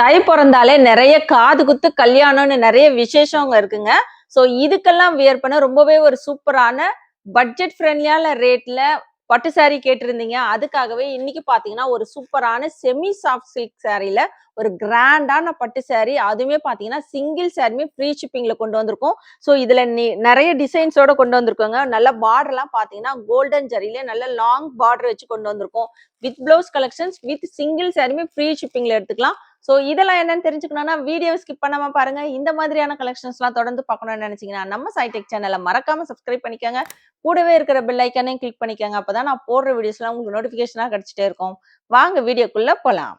தை பிறந்தாலே நிறைய காது குத்து கல்யாணம்னு நிறைய விசேஷங்க இருக்குங்க. ஸோ இதுக்கெல்லாம் வியர் பண்ண ரொம்பவே ஒரு சூப்பரான பட்ஜெட் ஃப்ரெண்ட்லியான ரேட்ல பட்டு saree கேட்டிருந்தீங்க. அதுக்காகவே இன்னைக்கு பாத்தீங்கன்னா ஒரு சூப்பரான செமி சாஃப்ட் சில்க் சாரீல ஒரு கிராண்டான பட்டு saree. அதுவுமே பாத்தீங்கன்னா சிங்கிள் சாரியுமே ஃப்ரீ ஷிப்பிங்ல கொண்டு வந்திருக்கோம். ஸோ இதுல நி- நிறைய டிசைன்ஸோட கொண்டு வந்திருக்கோங்க. நல்ல பார்டர் எல்லாம் பாத்தீங்கன்னா கோல்டன் ஜரியில நல்ல லாங் பார்டர் வச்சு கொண்டு வந்திருக்கோம். With blouse collections with single சாரியுமே ஃப்ரீ ஷிப்பிங்ல எடுத்துக்கலாம். ஸோ இதெல்லாம் என்னன்னு தெரிஞ்சுக்கணும்னா வீடியோ ஸ்கிப் பண்ணாம பாருங்க. இந்த மாதிரியான கலெக்ஷன்ஸ்லாம் தொடர்ந்து பார்க்கணும்னு நினைச்சீங்கன்னா நம்ம சைடெக் சேனலை மறக்காம சப்ஸ்கிரைப் பண்ணிக்கோங்க. கூடவே இருக்கிற பெல் ஐக்கானையும் கிளிக் பண்ணிக்கோங்க. அப்பதான் நான் போடுற வீடியோஸ்லாம் உங்களுக்கு நோட்டிஃபிகேஷனா கிடைச்சிட்டே இருக்கும். வாங்க வீடியோக்குள்ள போலாம்.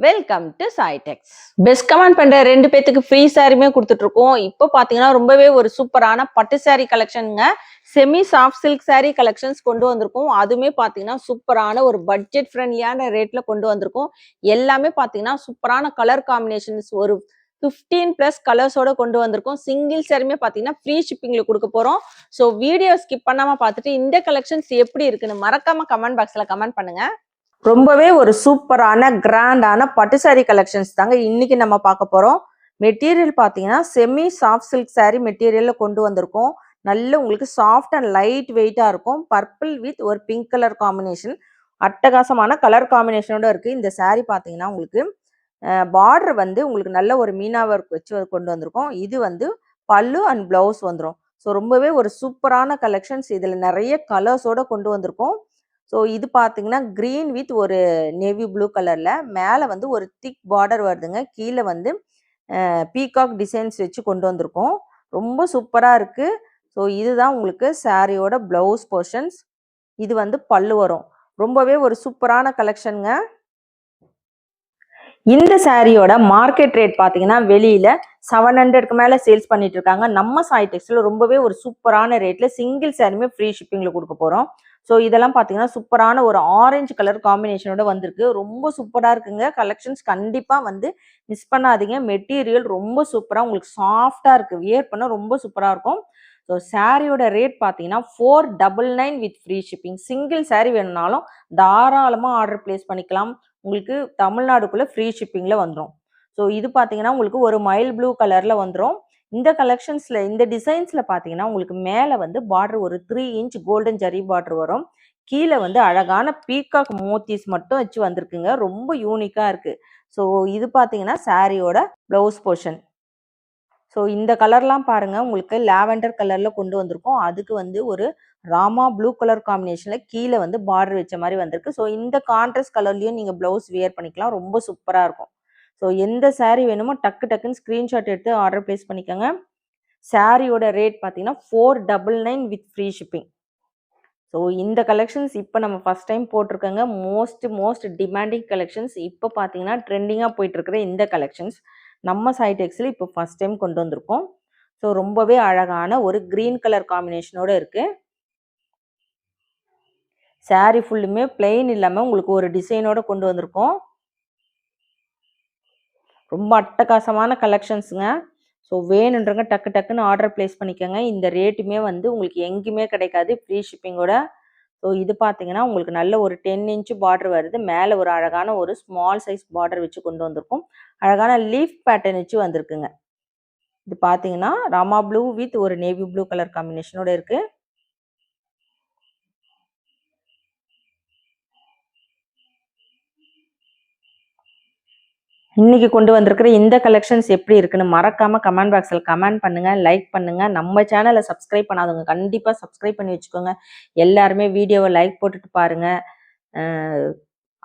Welcome to Saitex best comment பண்ற ரெண்டு பேத்துக்கு ஃப்ரீ சாரியுமே கொடுத்துட்டு இருக்கோம் இப்போ பாத்தீங்கன்னா ரொம்பவே ஒரு சூப்பரான பட்டு sorry கலெக்ஷனுங்க semi soft silk saree collections கொண்டு வந்திருக்கோம். அதுவுமே பாத்தீங்கன்னா சூப்பரான ஒரு பட்ஜெட் ஃப்ரெண்ட்லியான ரேட்ல கொண்டு வந்திருக்கோம். எல்லாமே பாத்தீங்கன்னா சூப்பரான கலர் காம்பினேஷன்ஸ் ஒரு 15 பிளஸ் கலர்ஸோட கொண்டு வந்திருக்கோம். சிங்கிள் சேருமே பார்த்தீங்கன்னா ஃப்ரீ ஷிப்பிங்கில் கொடுக்க போகிறோம் ஸோ வீடியோ ஸ்கிப் பண்ணாமல் பார்த்துட்டு இந்த கலெக்ஷன்ஸ் எப்படி இருக்குன்னு மறக்காம கமெண்ட் பாக்ஸில் கமெண்ட் பண்ணுங்கள் ரொம்பவே ஒரு சூப்பரான கிராண்டான பட்டு சாரீ கலெக்ஷன்ஸ் தாங்க இன்னைக்கு நம்ம பார்க்க போகிறோம் மெட்டீரியல் பார்த்தீங்கன்னா செமி சாஃப்ட் சில்க் சாரீ மெட்டீரியலில் கொண்டு வந்திருக்கோம். நல்ல உங்களுக்கு சாஃப்ட் அண்ட் லைட் வெயிட்டாக இருக்கும். பர்பிள் வித் ஒரு பிங்க் கலர் காம்பினேஷன் அட்டகாசமான கலர் காம்பினேஷனோட இருக்குது இந்த சாரீ பார்த்தீங்கன்னா உங்களுக்கு பார்டர் வந்து உங்களுக்கு நல்ல ஒரு மீனா ஒர்க் வச்சு கொண்டு வந்திருக்கோம். இது வந்து பல்லு அண்ட் ப்ளவுஸ் வந்துடும் ஸோ ரொம்பவே ஒரு சூப்பரான கலெக்ஷன்ஸ் இதில் நிறைய கலர்ஸோட கொண்டு வந்திருக்கோம். ஸோ இது பார்த்தீங்கன்னா க்ரீன் வித் ஒரு நேவி ப்ளூ கலரில் மேலே வந்து ஒரு திக் பார்டர் வருதுங்க. கீழே வந்து பீகாக் டிசைன்ஸ் வச்சு கொண்டு வந்திருக்கோம். ரொம்ப சூப்பராக இருக்குது ஸோ இதுதான் உங்களுக்கு சாரியோட ப்ளவுஸ் போர்ஷன்ஸ் இது வந்து பல்லு வரும். ரொம்பவே ஒரு சூப்பரான கலெக்ஷனுங்க இந்த சாரியோட மார்க்கெட் ரேட் பார்த்தீங்கன்னா வெளியில செவன் ஹண்ட்ரட்க்கு மேலே சேல்ஸ் பண்ணிட்டு இருக்காங்க. நம்ம சாய் டெக்ஸ்டில் ரொம்பவே ஒரு சூப்பரான ரேட்ல சிங்கிள் சாரியுமே ஃப்ரீ ஷிப்பிங்ல கொடுக்க போறோம். ஸோ இதெல்லாம் பார்த்தீங்கன்னா சூப்பரான ஒரு ஆரஞ்சு கலர் காம்பினேஷனோட வந்திருக்கு. ரொம்ப சூப்பராக இருக்குங்க. கலெக்ஷன்ஸ் கண்டிப்பாக வந்து மிஸ் பண்ணாதீங்க. மெட்டீரியல் ரொம்ப சூப்பராக உங்களுக்கு சாஃப்டாக இருக்குது வியர் பண்ணால் ரொம்ப சூப்பராக இருக்கும். ஸோ சாரியோட ரேட் பார்த்தீங்கன்னா four double nine with free shipping single saree வேணும்னாலும் தாராளமாக ஆர்டர் பிளேஸ் பண்ணிக்கலாம். உங்களுக்கு தமிழ்நாடுக்குள்ளே ஃப்ரீ ஷிப்பிங்கில் வந்துடும் ஸோ இது பார்த்தீங்கன்னா உங்களுக்கு ஒரு மைல் ப்ளூ கலரில் வந்துடும் இந்த கலெக்ஷன்ஸில் இந்த டிசைன்ஸில் பார்த்தீங்கன்னா உங்களுக்கு மேலே வந்து பார்டர் ஒரு three inch golden zari border வரும். கீழே வந்து அழகான பீகாக் மோத்திஸ் மட்டும் வச்சு வந்திருக்குங்க. ரொம்ப யூனிக்காக இருக்குது ஸோ இது பார்த்தீங்கன்னா சாரியோட ப்ளவுஸ் போர்ஷன் ஸோ இந்த கலர்லாம் பாருங்க. உங்களுக்கு லாவெண்டர் கலர்ல கொண்டு வந்திருக்கோம். அதுக்கு வந்து ஒரு ராமா ப்ளூ கலர் காம்பினேஷன்ல கீழே வந்து பார்டர் வச்ச மாதிரி வந்திருக்கு. ஸோ இந்த கான்ட்ராஸ்ட் கலர்லயும் நீங்க பிளவுஸ் வியர் பண்ணிக்கலாம். ரொம்ப சூப்பரா இருக்கும். ஸோ எந்த சாரீ வேணுமோ டக்கு டக்குன்னு ஸ்க்ரீன்ஷாட் எடுத்து ஆர்டர் ப்ளேஸ் பண்ணிக்கோங்க. சாரியோட ரேட் பார்த்தீங்கன்னா four double nine with free shipping so இந்த கலெக்ஷன்ஸ் இப்போ நம்ம ஃபஸ்ட் டைம் போட்டிருக்கோங்க. மோஸ்ட் மோஸ்ட் டிமாண்டிங் கலெக்ஷன்ஸ் இப்போ பார்த்தீங்கன்னா ட்ரெண்டிங்காக போயிட்டுருக்கிற இந்த கலெக்ஷன்ஸ் நம்ம சைடெக்ஸில் இப்போ ஃபர்ஸ்ட் டைம் கொண்டு வந்திருக்கோம். ஸோ ரொம்பவே அழகான ஒரு க்ரீன் கலர் காம்பினேஷனோட இருக்குது saree ஃபுல்லுமே பிளெயின் இல்லாமல் உங்களுக்கு ஒரு டிசைனோட கொண்டு வந்திருக்கோம். ரொம்ப அட்டகாசமான கலெக்ஷன்ஸுங்க ஸோ வேணுன்றங்க டக்கு டக்குன்னு ஆர்டர் பிளேஸ் பண்ணிக்கோங்க. இந்த ரேட்டுமே வந்து உங்களுக்கு எங்கேயுமே கிடைக்காது. ஃப்ரீ ஷிப்பிங்கோட ஸோ இது பார்த்தீங்கன்னா உங்களுக்கு நல்ல ஒரு டென் இன்ச்சு பார்டர் வருது. மேலே ஒரு அழகான ஒரு ஸ்மால் சைஸ் பார்டர் வச்சு கொண்டு வந்திருக்கும். அழகான லீஃப் பேட்டர்ன் வச்சு வந்திருக்குங்க. இது பார்த்தீங்கன்னா ராமா ப்ளூ வித் ஒரு நேவி ப்ளூ கலர் காம்பினேஷனோட இருக்குது இன்னைக்கு கொண்டு வந்திருக்கிற இந்த கலெக்ஷன்ஸ் எப்படி இருக்குன்னு மறக்காம கமெண்ட் பாக்ஸில் கமெண்ட் பண்ணுங்க லைக் பண்ணுங்க. நம்ம சேனலை சப்ஸ்கிரைப் பண்ணாதவங்க கண்டிப்பாக சப்ஸ்கிரைப் பண்ணி வச்சுக்கோங்க. எல்லாருமே வீடியோவை லைக் போட்டுட்டு பாருங்க.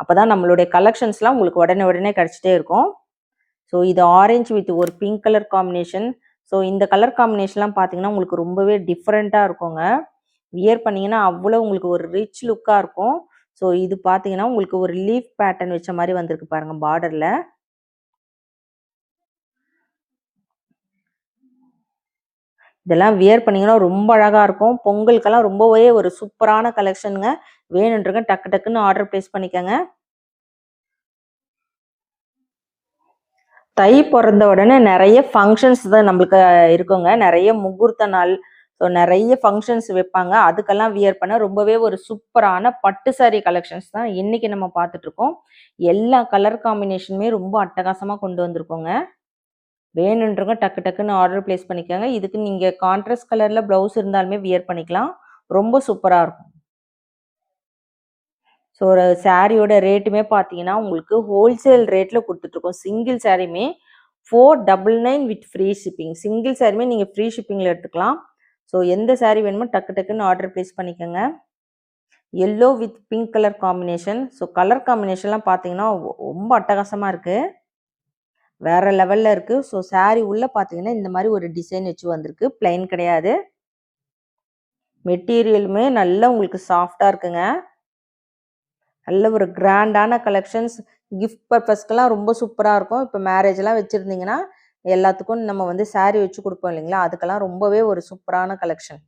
அப்போதான் நம்மளுடைய கலெக்ஷன்ஸ்லாம் உங்களுக்கு உடனே உடனே கிடச்சிட்டே இருக்கும். ஸோ இது ஆரஞ்சு வித் ஒரு பிங்க் கலர் காம்பினேஷன் ஸோ இந்த கலர் காம்பினேஷன்லாம் பார்த்தீங்கன்னா உங்களுக்கு ரொம்பவே டிஃப்ரெண்ட்டாக இருக்குங்க. வியர் பண்ணிங்கன்னா அவ்வளோ உங்களுக்கு ஒரு ரிச் லுக்காக இருக்கும். ஸோ இது பார்த்தீங்கன்னா உங்களுக்கு ஒரு லீஃப் பேட்டர்ன் வச்ச மாதிரி வந்திருக்கு பாருங்கள் பார்டரில் இதெல்லாம் வியர் பண்ணீங்கன்னா ரொம்ப அழகா இருக்கும். பொங்கலுக்கெல்லாம் ரொம்பவே ஒரு சூப்பரான கலெக்ஷனுங்க வேணுன்றங்க டக்கு டக்குன்னு ஆர்டர் பிளேஸ் பண்ணிக்கோங்க. தை பிறந்த உடனே நிறைய ஃபங்க்ஷன்ஸ் தான் நம்மளுக்கு இருக்குங்க. நிறைய முகூர்த்த நாள் ஸோ நிறைய ஃபங்க்ஷன்ஸ் வைப்பாங்க. அதுக்கெல்லாம் வியர் பண்ண ரொம்பவே ஒரு சூப்பரான பட்டு saree கலெக்ஷன்ஸ் தான் இன்னைக்கு நம்ம பார்த்துட்டு இருக்கோம். எல்லா கலர் காம்பினேஷனுமே ரொம்ப அட்டகாசமாக கொண்டு வந்திருக்கோங்க. வேணுன்றவங்க டக்கு டக்குன்னு ஆர்டர் பிளேஸ் பண்ணிக்கோங்க. இதுக்கு நீங்கள் கான்ட்ராஸ்ட் கலரில் ப்ளவுஸ் இருந்தாலுமே வியர் பண்ணிக்கலாம். ரொம்ப சூப்பராக இருக்கும். ஸோ ஒரு சாரியோட ரேட்டுமே பார்த்தீங்கன்னா உங்களுக்கு ஹோல்சேல் ரேட்டில் கொடுத்துட்ருக்கோம் சிங்கிள் சாரியுமே four double nine with free shipping single சாரியுமே நீங்கள் ஃப்ரீ ஷிப்பிங்கில் எடுத்துக்கலாம். ஸோ எந்த சாரி வேணுமோ டக்கு டக்குன்னு ஆர்டர் ப்ளேஸ் பண்ணிக்கோங்க. Yellow with pink colour combination so colour காம்பினேஷன்லாம் பார்த்தீங்கன்னா ரொம்ப அட்டகாசமாக இருக்குது வேற லெவலில் இருக்குது ஸோ saree உள்ளே பார்த்தீங்கன்னா இந்த மாதிரி ஒரு டிசைன் வச்சு வந்திருக்கு. பிளைன் கிடையாது. மெட்டீரியலுமே நல்லா உங்களுக்கு சாஃப்டாக இருக்குங்க. நல்ல ஒரு கிராண்டான கலெக்ஷன்ஸ் கிஃப்ட் பர்பஸ்க்கெல்லாம் ரொம்ப சூப்பராக இருக்கும். இப்போ மேரேஜ்லாம் வச்சுருந்தீங்கன்னா எல்லாத்துக்கும் நம்ம வந்து saree வச்சு கொடுப்போம் இல்லைங்களா? அதுக்கெல்லாம் ரொம்பவே ஒரு சூப்பரான கலெக்ஷன்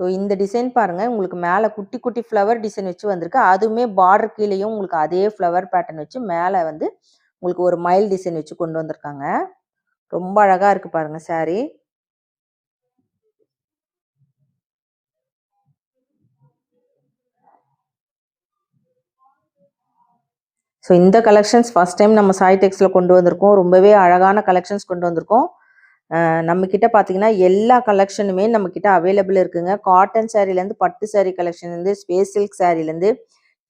ஸோ இந்த டிசைன் பாருங்கள் உங்களுக்கு மேலே குட்டி குட்டி ஃப்ளவர் டிசைன் வச்சு வந்திருக்கு. அதுவுமே பார்டர் கீழேயும் உங்களுக்கு அதே ஃப்ளவர் பேட்டர்ன் வச்சு மேலே வந்து உங்களுக்கு ஒரு மைல் டிசைன் வச்சு கொண்டு வந்திருக்காங்க. ரொம்ப அழகாக இருக்குது பாருங்கள் saree. ஸோ இந்த கலெக்ஷன்ஸ் ஃபஸ்ட் டைம் நம்ம சாய் டெக்ஸில் கொண்டு வந்திருக்கோம். ரொம்பவே அழகான கலெக்ஷன்ஸ் கொண்டு வந்திருக்கோம். நம்மக்கிட்ட நம்ம பார்த்தீங்கன்னா எல்லா கலெக்ஷனுமே நம்ம கிட்ட அவைலபிள் இருக்குங்க. காட்டன் சாரீலேருந்து பட்டு சேரீ கலெக்ஷன்லேருந்து ஸ்பேஸ் சில்க் சாரீலேருந்து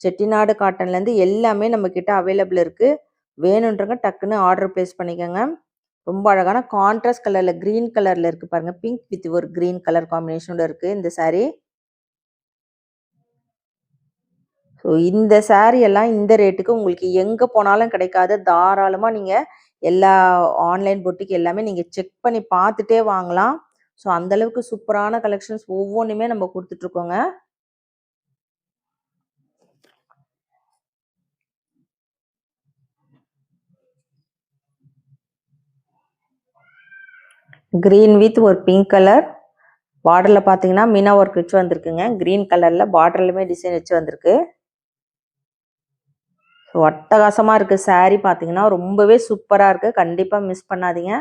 செட்டிநாடு காட்டன்லேருந்து எல்லாமே நம்ம அவைலபிள் இருக்குது வேணுன்றவங்க டக்குன்னு ஆர்டர் பிளேஸ் பண்ணிக்கோங்க. ரொம்ப அழகான கான்ட்ராஸ்ட் கலரில் க்ரீன் கலரில் இருக்குது பாருங்க. பிங்க் வித் ஒரு க்ரீன் கலர் காம்பினேஷனோட இருக்குது இந்த சாரீ ஸோ இந்த saree எல்லாம் இந்த ரேட்டுக்கு உங்களுக்கு எங்கே போனாலும் கிடைக்காது. தாராளமாக நீங்கள் எல்லா ஆன்லைன் பொட்டிக்கு எல்லாமே நீங்கள் செக் பண்ணி பார்த்துட்டே வாங்கலாம். ஸோ அந்தளவுக்கு சூப்பரான கலெக்ஷன்ஸ் ஒவ்வொன்றுமே நம்ம கொடுத்துட்ருக்கோங்க க்ரீன் வித் ஒரு பிங்க் கலர் பார்டரில் பார்த்தீங்கன்னா மீனா ஒர்க் வச்சு வந்திருக்குங்க. க்ரீன் கலரில் பார்டர்லையுமே டிசைன் வச்சு வந்திருக்கு. ஸோ அட்டகாசமாக இருக்குது saree பார்த்தீங்கன்னா ரொம்பவே சூப்பராக இருக்குது கண்டிப்பாக மிஸ் பண்ணாதீங்க.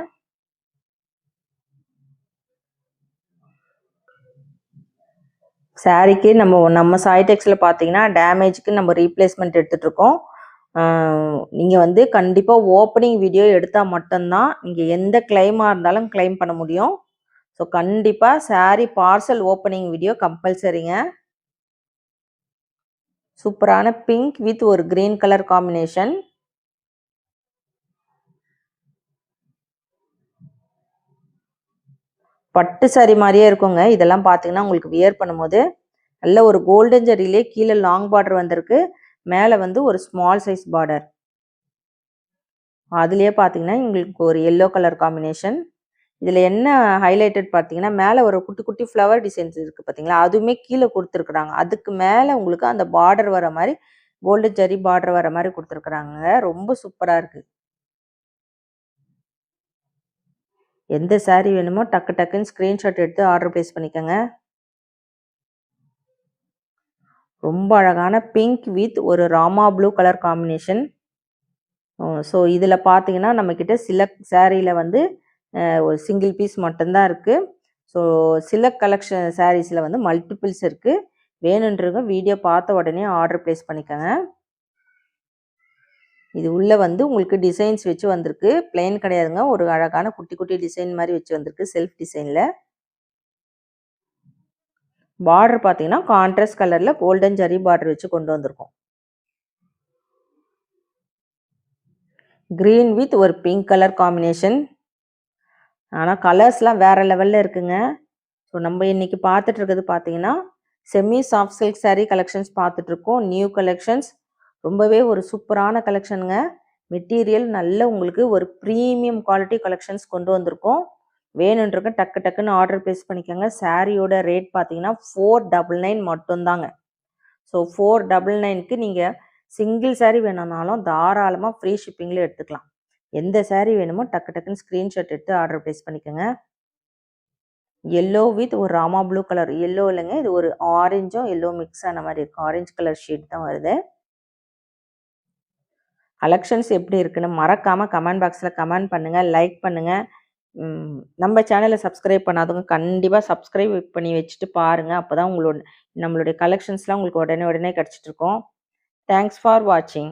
சாரீக்கு நம்ம நம்ம சாய்டெக்ஸில் பார்த்தீங்கன்னா டேமேஜுக்கு நம்ம ரீப்ளேஸ்மெண்ட் எடுத்துகிட்ருக்கோம் நீங்கள் வந்து கண்டிப்பாக ஓப்பனிங் வீடியோ எடுத்தால் மட்டும்தான் நீங்கள் எந்த கிளைமாக இருந்தாலும் கிளைம் பண்ண முடியும். ஸோ கண்டிப்பாக saree பார்சல் ஓப்பனிங் வீடியோ கம்பல்சரிங்க சூப்பரான பிங்க் வித் ஒரு கிரீன் கலர் காம்பினேஷன் பட்டு சாரி மாதிரியே இருக்குங்க. இதெல்லாம் பார்த்தீங்கன்னா உங்களுக்கு வியர் பண்ணும்போது நல்ல ஒரு கோல்டன் ஜரிலே கீழே லாங் பார்டர் வந்திருக்கு. மேலே வந்து ஒரு ஸ்மால் சைஸ் பார்டர் அதுலேயே பார்த்தீங்கன்னா உங்களுக்கு ஒரு எல்லோ கலர் காம்பினேஷன் இதில் என்ன ஹைலைட்டட் பார்த்தீங்கன்னா மேலே ஒரு குட்டி குட்டி ஃப்ளவர் டிசைன்ஸ் இருக்குது பார்த்தீங்களா அதுவுமே கீழே கொடுத்துருக்குறாங்க. அதுக்கு மேலே உங்களுக்கு அந்த பார்டர் வர மாதிரி கோல்டு ஜரி பார்டர் வர மாதிரி கொடுத்துருக்குறாங்க. ரொம்ப சூப்பராக இருக்குது எந்த சாரீ வேணுமோ டக்கு டக்குன்னு ஸ்க்ரீன்ஷாட் எடுத்து ஆர்டர் ப்ளேஸ் பண்ணிக்கோங்க. ரொம்ப அழகான பிங்க் வித் ஒரு Rama blue colour combination so இதில் பார்த்தீங்கன்னா நம்மக்கிட்ட சில சாரியில் வந்து ஒரு சிங்கிள் பீஸ் மட்டும்தான் இருக்குது ஸோ சில கலெக்ஷன் சாரீஸில் வந்து மல்டிபிள்ஸ் இருக்குது வேணுன்றவங்க வீடியோ பார்த்த உடனே ஆர்டர் ப்ளேஸ் பண்ணிக்கோங்க. இது உள்ளே வந்து உங்களுக்கு டிசைன்ஸ் வச்சு வந்திருக்கு. பிளெயின் கிடையாதுங்க. ஒரு அழகான குட்டி குட்டி டிசைன் மாதிரி வச்சு வந்திருக்கு. செல்ஃப் டிசைனில் பார்டர் பார்த்தீங்கன்னா கான்ட்ராஸ்ட் கலரில் கோல்டன் ஜரி பார்டர் வச்சு கொண்டு வந்திருக்கோம். க்ரீன் வித் ஒரு பிங்க் கலர் காம்பினேஷன் ஆனால் கலர்ஸ்லாம் வேறு லெவலில் இருக்குங்க. ஸோ நம்ம இன்னைக்கு பார்த்துட்டு இருக்கிறது பார்த்தீங்கன்னா semi soft silk saree collections பார்த்துட்ருக்கோம் நியூ கலெக்ஷன்ஸ் ரொம்பவே ஒரு சூப்பரான கலெக்ஷனுங்க மெட்டீரியல் நல்ல உங்களுக்கு ஒரு ப்ரீமியம் குவாலிட்டி கலெக்ஷன்ஸ் கொண்டு வந்திருக்கோம். வேணுன்றக்க டக்கு டக்குன்னு ஆர்டர் ப்ளேஸ் பண்ணிக்கோங்க. சாரியோட ரேட் பார்த்தீங்கன்னா ஃபோர் டபுள் நைன் மட்டும்தாங்க. ஸோ ஃபோர் டபுள் நைனுக்கு நீங்கள் சிங்கிள் சேரீ வேணும்னாலும் தாராளமாக ஃப்ரீ ஷிப்பிங்கில் எடுத்துக்கலாம். எந்த சேரீ வேணுமோ டக்கு டக்குன்னு ஸ்க்ரீன்ஷாட் எடுத்து ஆர்டர் ப்ளேஸ் பண்ணிக்கோங்க. எல்லோ வித் ஒரு ராமா ப்ளூ கலர் எல்லோ இல்லைங்க இது ஒரு ஆரஞ்சும் எல்லோ மிக்ஸ் ஆன மாதிரி இருக்கும். ஆரஞ்சு கலர் ஷேட் தான் வருது. கலெக்ஷன்ஸ் எப்படி இருக்குன்னு மறக்காமல் கமெண்ட் பாக்ஸில் கமெண்ட் பண்ணுங்கள் லைக் பண்ணுங்கள் நம்ம சேனலை சப்ஸ்கிரைப் பண்ணாதவங்க கண்டிப்பாக சப்ஸ்கிரைப் பண்ணி வச்சுட்டு பாருங்கள் அப்போ தான் உங்களோட நம்மளுடைய கலெக்ஷன்ஸ்லாம் உங்களுக்கு உடனே உடனே கிடச்சிட்ருக்கோம் தேங்க்ஸ் ஃபார் வாட்சிங்